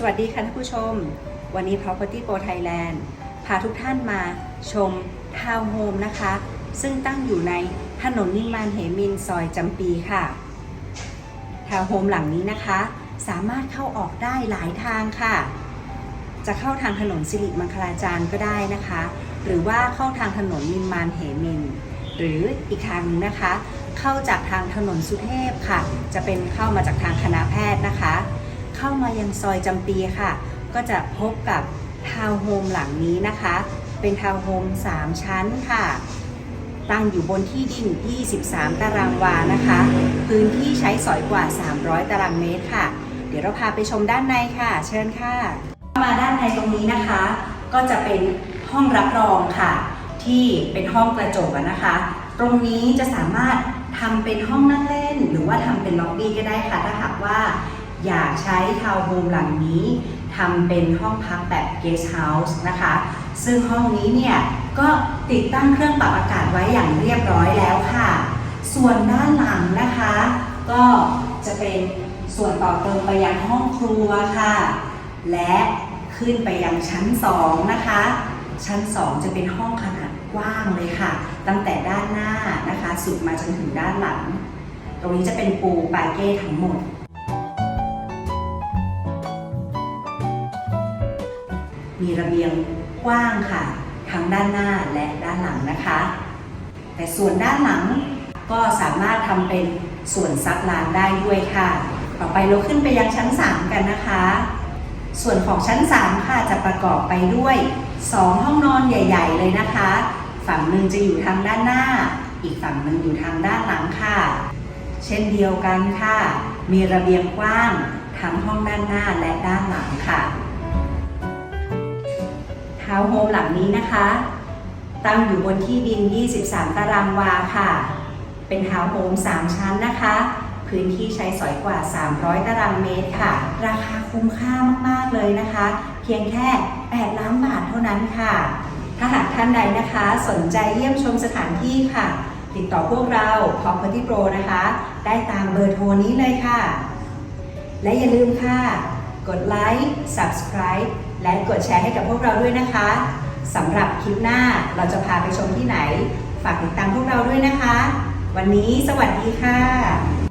สวัสดีค่ะท่านผู้ชม วันนี้ Property Pro Thailand พาทุกท่านมาชมทาวน์โฮมนะคะ ซึ่งตั้งอยู่ในถนนนิมานเหมินซอยจำปีค่ะ ทาวน์โฮมหลังนี้นะคะ สามารถเข้าออกได้หลายทางค่ะ จะเข้าทางถนนสิริมังคลาจารย์ก็ได้นะคะ หรือว่าเข้าทางถนนนิมมานเหมิน หรืออีกทางหนึงนะคะ เข้าจากทางถนนสุเทพค่ะ จะเป็นเข้ามาจากทางคณะแพทย์นะคะ เข้ามายังซอยจำปีค่ะ ก็จะพบกับทาวน์โฮมหลังนี้นะคะ เป็นทาวน์โฮม 3 ชั้นค่ะ ตั้งอยู่บนที่ดิน 23 ตารางวานะคะ พื้นที่ใช้สอยกว่า 300 ตารางเมตรค่ะ เดี๋ยวเราพาไปชมด้านในค่ะ เชิญค่ะ มาด้านในตรงนี้นะคะ ก็จะเป็นห้องรับรองค่ะ ที่เป็นห้องกระจกนะคะ ตรงนี้จะสามารถทำเป็นห้องนั่งเล่น หรือว่าทำเป็นล็อบบี้ก็ได้ค่ะ ถ้าหากว่า อยากใช้ทาวน์โฮมหลังนี้ทำเป็นห้องพักแบบเกสต์เฮาส์นะคะ ซึ่งห้องนี้เนี่ยก็ติดตั้งเครื่องปรับอากาศไว้อย่างเรียบร้อยแล้วค่ะ ส่วนด้านหลังนะคะ ก็จะเป็นส่วนต่อเติมไปยังห้องครัวค่ะ และขึ้นไปยังชั้น 2 นะคะ ชั้น 2 จะเป็นห้องขนาดกว้างเลยค่ะ ตั้งแต่ด้านหน้านะคะ สุดมาจนถึงด้านหลัง ตรงนี้จะเป็นปูปาเก้ทั้งหมด มีระเบียงกว้างค่ะ ทั้งด้านหน้าและด้านหลังนะคะ แต่ส่วนด้านหลังก็สามารถทำเป็นส่วนซักล้างได้ด้วยค่ะ ต่อไปเราขึ้นไปยังชั้น 3 กันนะคะ ส่วนของชั้น 3 ค่ะจะประกอบไปด้วย 2 ห้องนอนใหญ่ ๆ เลยนะคะ ฝั่งหนึ่งจะอยู่ทางด้านหน้า อีกฝั่งหนึ่งอยู่ทางด้านหลังค่ะ เช่นเดียวกันค่ะ มีระเบียงกว้างทั้งห้องด้านหน้าและด้านหลังค่ะาวน์โฮมหลังนี้นะคะ ตั้งอยู่บนที่ดิน 23 ตารางวาค่ะ เป็นทาวน์โฮม 3 ชั้นนะคะ พื้นที่ใช้สอยกว่า 300 ตารางเมตรค่ะ ราคาคุ้มค่ามาก ๆ เลยนะคะ เพียงแค่ 8 ล้านบาทเท่านั้นค่ะ ถ้าหากท่านใดนะคะสนใจเยี่ยมชมสถานที่ค่ะ ติดต่อพวกเรา Property Pro นะคะ ได้ตามเบอร์โทรนี้เลยค่ะ และอย่าลืมค่ะ กดไลค์ Subscribe และกดแชร์ให้กับพวกเราด้วยนะคะสำหรับคลิปหน้าเราจะพาไปชมที่ไหน ฝากติดตามพวกเราด้วยนะคะ วันนี้สวัสดีค่ะ